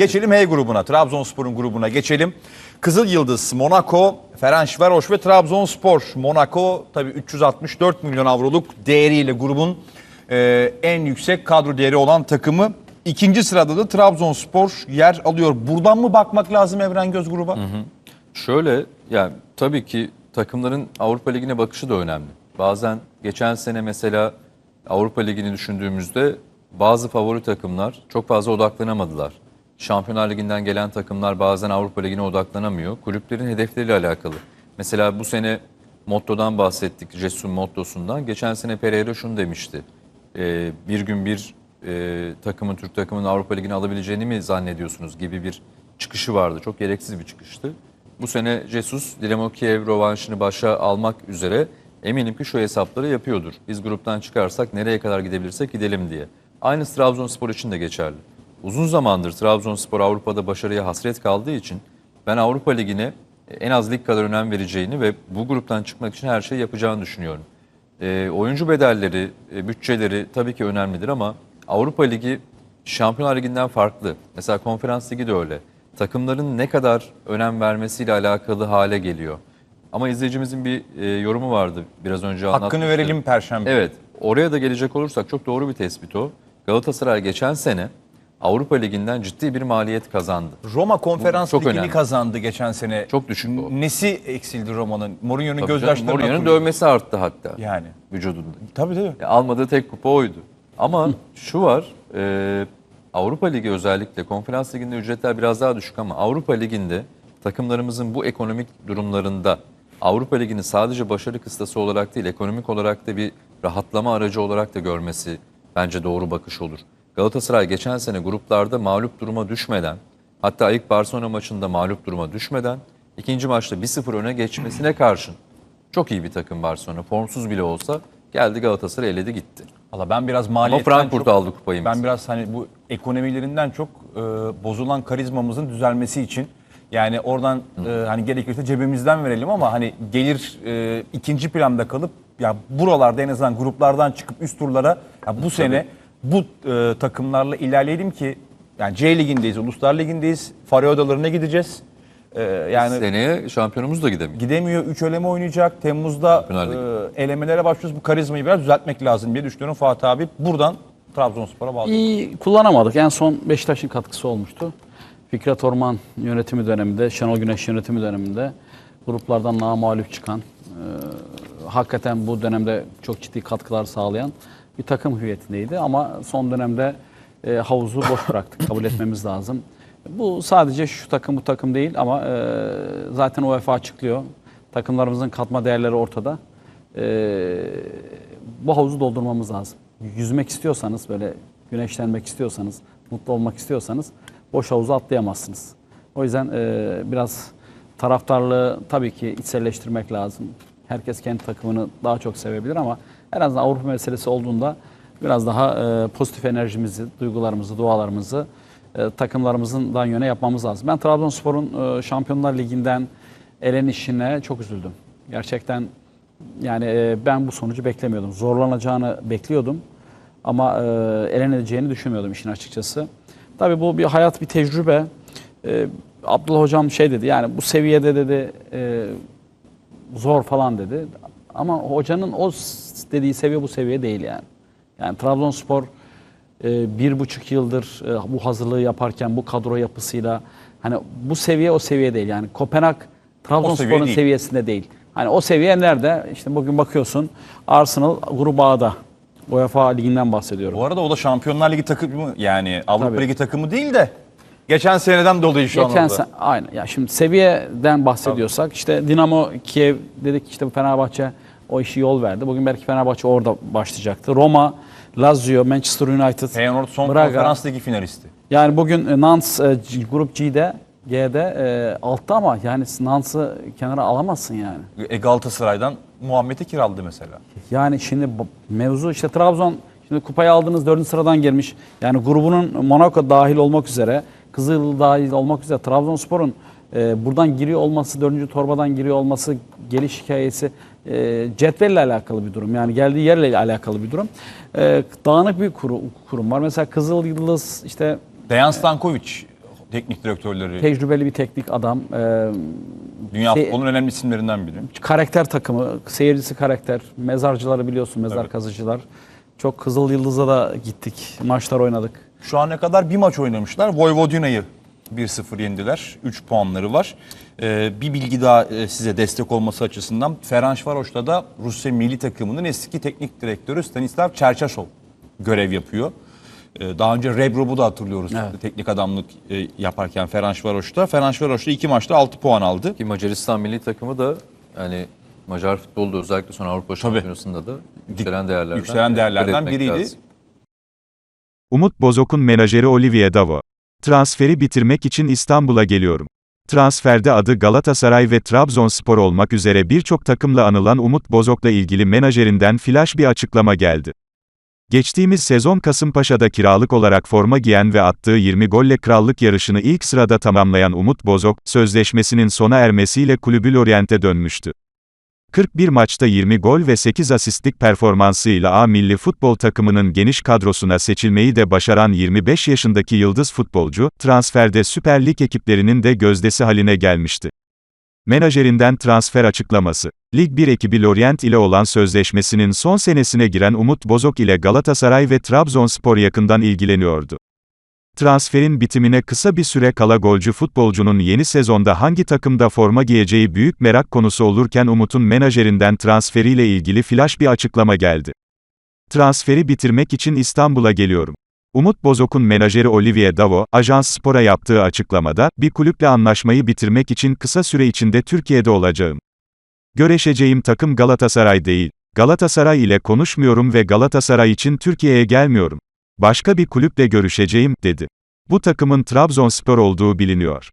Geçelim H grubuna, Trabzonspor'un grubuna geçelim. Kızıl Yıldız, Monaco, Ferencvaros ve Trabzonspor. Monaco tabii 364 milyon avroluk değeriyle grubun e, en yüksek kadro değeri olan takımı. İkinci sırada da Trabzonspor yer alıyor. Buradan mı bakmak lazım Evren Göz gruba? Şöyle yani tabii ki takımların Avrupa Ligi'ne bakışı da önemli. Bazen geçen sene mesela Avrupa Ligi'ni düşündüğümüzde bazı favori takımlar çok fazla odaklanamadılar. Şampiyonlar Ligi'nden gelen takımlar bazen Avrupa Ligi'ne odaklanamıyor. Kulüplerin hedefleriyle alakalı. Mesela bu sene mottodan bahsettik, Jesus'un mottosundan. Geçen sene Pereira şunu demişti. Ee, bir gün bir e, takımın, Türk takımının Avrupa Ligi'ne alabileceğini mi zannediyorsunuz gibi bir çıkışı vardı. Çok gereksiz bir çıkıştı. Bu sene Jesus Dinamo Kiev rövanşını başa almak üzere eminim ki şu hesapları yapıyordur. Biz gruptan çıkarsak nereye kadar gidebilirsek gidelim diye. Aynısı Trabzonspor için de geçerli. Uzun zamandır Trabzonspor Avrupa'da başarıya hasret kaldığı için ben Avrupa Ligi'ne en az lig kadar önem vereceğini ve bu gruptan çıkmak için her şeyi yapacağını düşünüyorum. E, oyuncu bedelleri, e, bütçeleri tabii ki önemlidir ama Avrupa Ligi Şampiyonlar Ligi'nden farklı. Mesela Konferans Ligi de öyle. Takımların ne kadar önem vermesiyle alakalı hale geliyor. Ama izleyicimizin bir e, yorumu vardı biraz önce Hakkını anlatmıştı. verelim Perşembe. Evet, oraya da gelecek olursak çok doğru bir tespit o. Galatasaray geçen sene Avrupa Ligi'nden ciddi bir maliyet kazandı. Roma Konferans çok Ligi'ni önemli. kazandı geçen sene. Çok düşük. Nesi eksildi Roma'nın? Mourinho'nun gözyaşlarını Mourinho'nun dövmesi arttı hatta Yani. vücudunda. Tabii tabii. E, almadığı tek kupa oydu. Ama şu var, e, Avrupa Ligi özellikle, Konferans Ligi'nde ücretler biraz daha düşük ama Avrupa Ligi'nde takımlarımızın bu ekonomik durumlarında Avrupa Ligi'ni sadece başarı kıstası olarak değil, ekonomik olarak da bir rahatlama aracı olarak da görmesi bence doğru bakış olur. Galatasaray geçen sene gruplarda mağlup duruma düşmeden, hatta ilk Barcelona maçında mağlup duruma düşmeden, ikinci maçta 1-0 öne geçmesine karşın çok iyi bir takım Barcelona. Formsuz bile olsa geldi Galatasaray eledi gitti. Valla ben biraz Ama maliyetten Frankfurt çok, aldı kupayı. ben biraz hani bu ekonomilerinden çok e, bozulan karizmamızın düzelmesi için yani oradan e, hani gerekirse cebimizden verelim ama hani gelir e, ikinci planda kalıp ya buralarda en azından gruplardan çıkıp üst turlara ya bu sene bu e, takımlarla ilerleyelim ki yani C ligindeyiz, Uluslar Ligi'ndeyiz. Faroe Adaları'na gideceğiz. E, yani Seneye şampiyonumuz da gidemiyor. gidemiyor. 3 eleme oynayacak. Temmuz'da e, elemelere başlıyoruz. Bu karizmayı biraz düzeltmek lazım diye düşünüyorum Fatih abi. Buradan Trabzonspor'a bağlı. İyi kullanamadık. En son Beşiktaş'ın katkısı olmuştu. Fikret Orman yönetimi döneminde, Şenol Güneş yönetimi döneminde gruplardan mağlup çıkan, e, hakikaten bu dönemde çok ciddi katkılar sağlayan bir takım hüviyetindeydi. Ama son dönemde e, havuzu boş bıraktık. Kabul etmemiz lazım. Bu sadece şu takım bu takım değil ama e, zaten UEFA açıklıyor. Takımlarımızın katma değerleri ortada. E, bu havuzu doldurmamız lazım. Yüzmek istiyorsanız, böyle güneşlenmek istiyorsanız, mutlu olmak istiyorsanız boş havuza atlayamazsınız. O yüzden e, biraz taraftarlığı tabii ki içselleştirmek lazım. Herkes kendi takımını daha çok sevebilir ama en azından Avrupa meselesi olduğunda biraz daha e, pozitif enerjimizi, duygularımızı, dualarımızı e, takımlarımızdan yöne yapmamız lazım. Ben Trabzonspor'un e, Şampiyonlar Ligi'nden elenişine çok üzüldüm. Gerçekten yani e, ben bu sonucu beklemiyordum. Zorlanacağını bekliyordum ama e, eleneceğini düşünmüyordum işin açıkçası. Tabii bu bir hayat, bir tecrübe. E, Abdullah Hocam şey dedi yani bu seviyede dedi e, zor falan dedi. Ama hocanın o dediği seviye bu seviye değil yani. Yani Trabzonspor e, bir buçuk yıldır e, bu hazırlığı yaparken bu kadro yapısıyla hani bu seviye o seviye değil. Yani Kopenhag Trabzonspor'un değil. seviyesinde değil. Hani o seviye nerede? İşte bugün bakıyorsun Arsenal grubu A'da. UEFA liginden bahsediyorum. Bu arada o da Şampiyonlar Ligi takımı yani Avrupa Tabii. Ligi takımı değil de geçen seneden dolayı şu Geçen an sen aynen. Ya şimdi seviyeden bahsediyorsak işte Dinamo Kiev dedik işte bu Fenerbahçe o işi yol verdi. Bugün belki Fenerbahçe orada başlayacaktı. Roma, Lazio, Manchester United, Feyenoord son Braga. konferans ligi finalisti. Yani bugün e, Nantes e, grup G'de G'de e, altta ama yani Nance'ı kenara alamazsın yani. E, Galatasaray'dan Muhammed'i kiraladı mesela. Yani şimdi bu- mevzu işte Trabzon şimdi kupayı aldınız dördüncü sıradan gelmiş. Yani grubunun Monaco dahil olmak üzere, Kızıl dahil olmak üzere Trabzonspor'un e, buradan giriyor olması, dördüncü torbadan giriyor olması, geliş hikayesi e, cetvelle alakalı bir durum. Yani geldiği yerle alakalı bir durum. E, dağınık bir kuru- kurum var. Mesela Kızıl Yıldız işte Dejan Stankovic teknik direktörleri. Tecrübeli bir teknik adam. Ee, Dünya şey- futbolunun önemli isimlerinden biri. karakter takımı, seyircisi karakter. Mezarcıları biliyorsun, mezar kazıcılar. Çok Kızıl Yıldız'a da gittik, maçlar oynadık. Şu ana kadar bir maç oynamışlar. Vojvodina'yı 1-0 yendiler. 3 puanları var. Ee, bir bilgi daha e, size destek olması açısından. Ferencvaros'ta da Rusya milli takımının eski teknik direktörü Stanislav Çerçaşov görev yapıyor. Ee, daha önce Rebrov'u da hatırlıyoruz teknik adamlık e, yaparken Ferencvaros'ta. Ferencvaros'ta iki maçta 6 puan aldı. Ki Macaristan milli takımı da yani Macar futbolda özellikle son Avrupa Şampiyonası'nda da yükselen değerlerden, yükselen değerlerden biriydi. lazım. Umut Bozok'un menajeri Olivier Davo. Transferi bitirmek için İstanbul'a geliyorum. Transferde adı Galatasaray ve Trabzonspor olmak üzere birçok takımla anılan Umut Bozok'la ilgili menajerinden flash bir açıklama geldi. Geçtiğimiz sezon Kasımpaşa'da kiralık olarak forma giyen ve attığı 20 golle krallık yarışını ilk sırada tamamlayan Umut Bozok, sözleşmesinin sona ermesiyle kulübü Lorient'e dönmüştü. 41 maçta 20 gol ve 8 asistlik performansıyla A milli futbol takımının geniş kadrosuna seçilmeyi de başaran 25 yaşındaki yıldız futbolcu, transferde Süper Lig ekiplerinin de gözdesi haline gelmişti. Menajerinden transfer açıklaması. Lig 1 ekibi Lorient ile olan sözleşmesinin son senesine giren Umut Bozok ile Galatasaray ve Trabzonspor yakından ilgileniyordu. Transferin bitimine kısa bir süre kala golcü futbolcunun yeni sezonda hangi takımda forma giyeceği büyük merak konusu olurken Umut'un menajerinden transferiyle ilgili flash bir açıklama geldi. Transferi bitirmek için İstanbul'a geliyorum. Umut Bozok'un menajeri Olivier Davo, Ajans Spor'a yaptığı açıklamada, bir kulüple anlaşmayı bitirmek için kısa süre içinde Türkiye'de olacağım. Göreşeceğim takım Galatasaray değil. Galatasaray ile konuşmuyorum ve Galatasaray için Türkiye'ye gelmiyorum. Başka bir kulüple görüşeceğim, dedi. Bu takımın Trabzonspor olduğu biliniyor.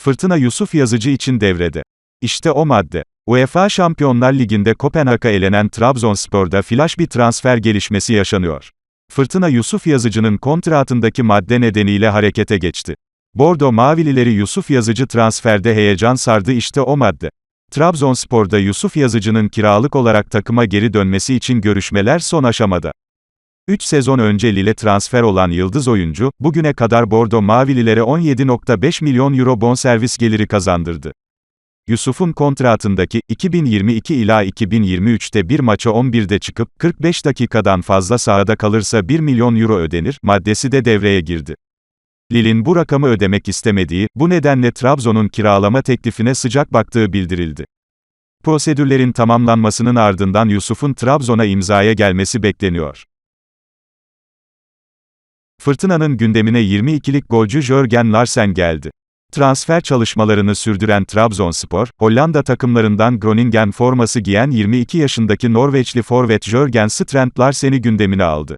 Fırtına Yusuf Yazıcı için devrede. İşte o madde. UEFA Şampiyonlar Ligi'nde Kopenhag'a elenen Trabzonspor'da flash bir transfer gelişmesi yaşanıyor. Fırtına Yusuf Yazıcı'nın kontratındaki madde nedeniyle harekete geçti. Bordo Mavilileri Yusuf Yazıcı transferde heyecan sardı işte o madde. Trabzonspor'da Yusuf Yazıcı'nın kiralık olarak takıma geri dönmesi için görüşmeler son aşamada. 3 sezon önce Lille transfer olan yıldız oyuncu, bugüne kadar Bordo Mavililere 17.5 milyon euro bonservis geliri kazandırdı. Yusuf'un kontratındaki 2022 ila 2023'te bir maça 11'de çıkıp 45 dakikadan fazla sahada kalırsa 1 milyon euro ödenir maddesi de devreye girdi. Lille'in bu rakamı ödemek istemediği, bu nedenle Trabzon'un kiralama teklifine sıcak baktığı bildirildi. Prosedürlerin tamamlanmasının ardından Yusuf'un Trabzon'a imzaya gelmesi bekleniyor. Fırtınanın gündemine 22'lik golcü Jörgen Larsen geldi. Transfer çalışmalarını sürdüren Trabzonspor, Hollanda takımlarından Groningen forması giyen 22 yaşındaki Norveçli forvet Jörgen Strand Larsen'i gündemine aldı.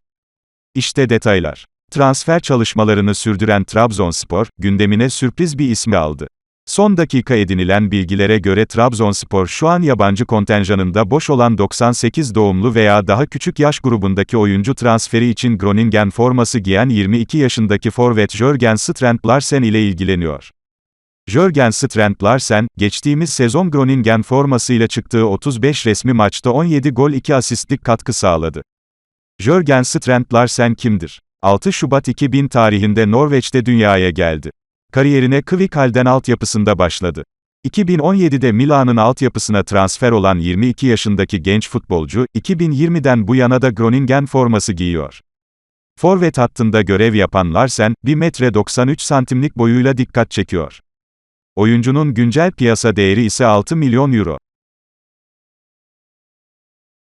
İşte detaylar. Transfer çalışmalarını sürdüren Trabzonspor, gündemine sürpriz bir ismi aldı. Son dakika edinilen bilgilere göre Trabzonspor şu an yabancı kontenjanında boş olan 98 doğumlu veya daha küçük yaş grubundaki oyuncu transferi için Groningen forması giyen 22 yaşındaki forvet Jörgen Strand Larsen ile ilgileniyor. Jörgen Strand Larsen, geçtiğimiz sezon Groningen formasıyla çıktığı 35 resmi maçta 17 gol 2 asistlik katkı sağladı. Jörgen Strand Larsen kimdir? 6 Şubat 2000 tarihinde Norveç'te dünyaya geldi. Kariyerine Kvikal'den altyapısında başladı. 2017'de Milan'ın altyapısına transfer olan 22 yaşındaki genç futbolcu, 2020'den bu yana da Groningen forması giyiyor. Forvet hattında görev yapan Larsen, 1 metre 93 santimlik boyuyla dikkat çekiyor. Oyuncunun güncel piyasa değeri ise 6 milyon euro.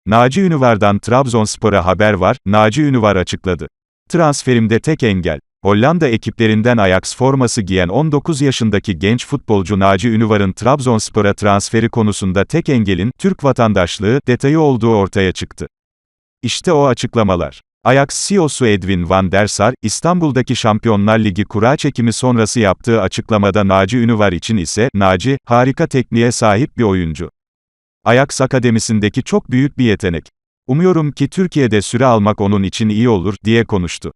Naci Ünüvar'dan Trabzonspor'a haber var, Naci Ünüvar açıkladı. Transferimde tek engel. Hollanda ekiplerinden Ajax forması giyen 19 yaşındaki genç futbolcu Naci Ünüvar'ın Trabzonspor'a transferi konusunda tek engelin, Türk vatandaşlığı, detayı olduğu ortaya çıktı. İşte o açıklamalar. Ajax CEO'su Edwin van der Sar, İstanbul'daki Şampiyonlar Ligi kura çekimi sonrası yaptığı açıklamada Naci Ünüvar için ise, Naci, harika tekniğe sahip bir oyuncu. Ajax Akademisi'ndeki çok büyük bir yetenek. Umuyorum ki Türkiye'de süre almak onun için iyi olur, diye konuştu.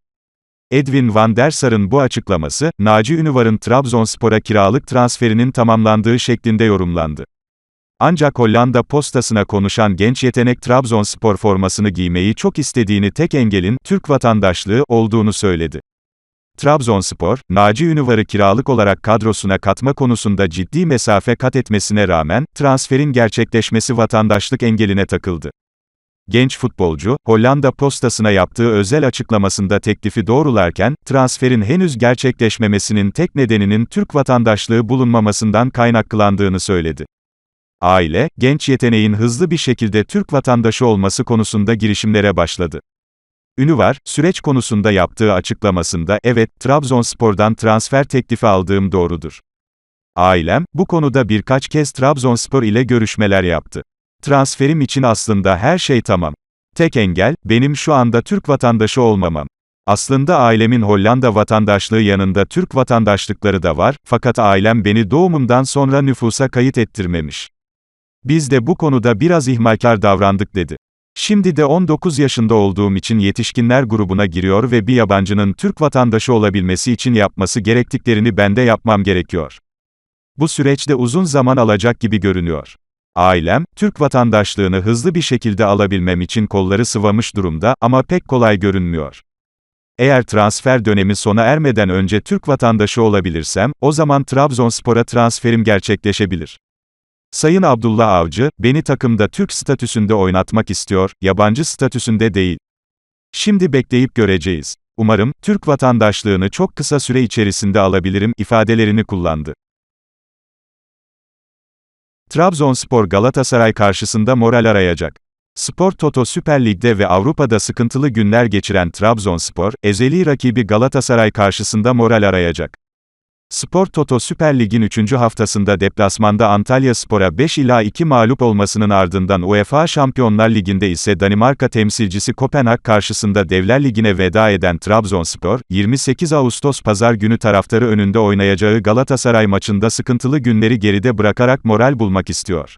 Edwin van der Sar'ın bu açıklaması, Naci Ünüvar'ın Trabzonspor'a kiralık transferinin tamamlandığı şeklinde yorumlandı. Ancak Hollanda postasına konuşan genç yetenek Trabzonspor formasını giymeyi çok istediğini tek engelin, Türk vatandaşlığı, olduğunu söyledi. Trabzonspor, Naci Ünüvar'ı kiralık olarak kadrosuna katma konusunda ciddi mesafe kat etmesine rağmen, transferin gerçekleşmesi vatandaşlık engeline takıldı. Genç futbolcu, Hollanda postasına yaptığı özel açıklamasında teklifi doğrularken, transferin henüz gerçekleşmemesinin tek nedeninin Türk vatandaşlığı bulunmamasından kaynaklandığını söyledi. Aile, genç yeteneğin hızlı bir şekilde Türk vatandaşı olması konusunda girişimlere başladı. Ünüvar, süreç konusunda yaptığı açıklamasında, evet, Trabzonspor'dan transfer teklifi aldığım doğrudur. Ailem, bu konuda birkaç kez Trabzonspor ile görüşmeler yaptı. Transferim için aslında her şey tamam. Tek engel, benim şu anda Türk vatandaşı olmamam. Aslında ailemin Hollanda vatandaşlığı yanında Türk vatandaşlıkları da var, fakat ailem beni doğumumdan sonra nüfusa kayıt ettirmemiş. Biz de bu konuda biraz ihmalkar davrandık dedi. Şimdi de 19 yaşında olduğum için yetişkinler grubuna giriyor ve bir yabancının Türk vatandaşı olabilmesi için yapması gerektiklerini ben de yapmam gerekiyor. Bu süreçte uzun zaman alacak gibi görünüyor. Ailem, Türk vatandaşlığını hızlı bir şekilde alabilmem için kolları sıvamış durumda ama pek kolay görünmüyor. Eğer transfer dönemi sona ermeden önce Türk vatandaşı olabilirsem, o zaman Trabzonspor'a transferim gerçekleşebilir. Sayın Abdullah Avcı, beni takımda Türk statüsünde oynatmak istiyor, yabancı statüsünde değil. Şimdi bekleyip göreceğiz. Umarım, Türk vatandaşlığını çok kısa süre içerisinde alabilirim, ifadelerini kullandı. Trabzonspor Galatasaray karşısında moral arayacak. Spor Toto Süper Lig'de ve Avrupa'da sıkıntılı günler geçiren Trabzonspor, ezeli rakibi Galatasaray karşısında moral arayacak. Spor Toto Süper Lig'in 3. haftasında deplasmanda Antalya Spor'a 5 ila 2 mağlup olmasının ardından UEFA Şampiyonlar Ligi'nde ise Danimarka temsilcisi Kopenhag karşısında Devler Ligi'ne veda eden Trabzonspor, 28 Ağustos pazar günü taraftarı önünde oynayacağı Galatasaray maçında sıkıntılı günleri geride bırakarak moral bulmak istiyor.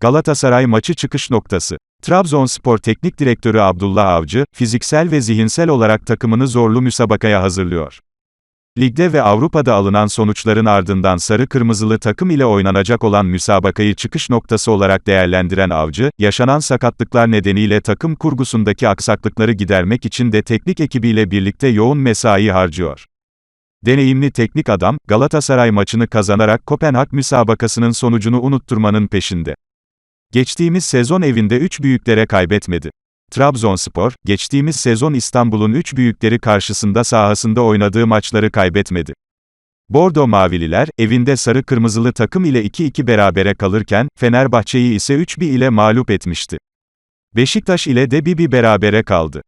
Galatasaray maçı çıkış noktası. Trabzonspor Teknik Direktörü Abdullah Avcı, fiziksel ve zihinsel olarak takımını zorlu müsabakaya hazırlıyor. Ligde ve Avrupa'da alınan sonuçların ardından sarı-kırmızılı takım ile oynanacak olan müsabakayı çıkış noktası olarak değerlendiren Avcı, yaşanan sakatlıklar nedeniyle takım kurgusundaki aksaklıkları gidermek için de teknik ekibiyle birlikte yoğun mesai harcıyor. Deneyimli teknik adam, Galatasaray maçını kazanarak Kopenhag müsabakasının sonucunu unutturmanın peşinde. Geçtiğimiz sezon evinde 3 büyüklere kaybetmedi. Trabzonspor, geçtiğimiz sezon İstanbul'un 3 büyükleri karşısında sahasında oynadığı maçları kaybetmedi. Bordo Mavililer, evinde sarı kırmızılı takım ile 2-2 berabere kalırken, Fenerbahçe'yi ise 3-1 ile mağlup etmişti. Beşiktaş ile de bir bir berabere kaldı.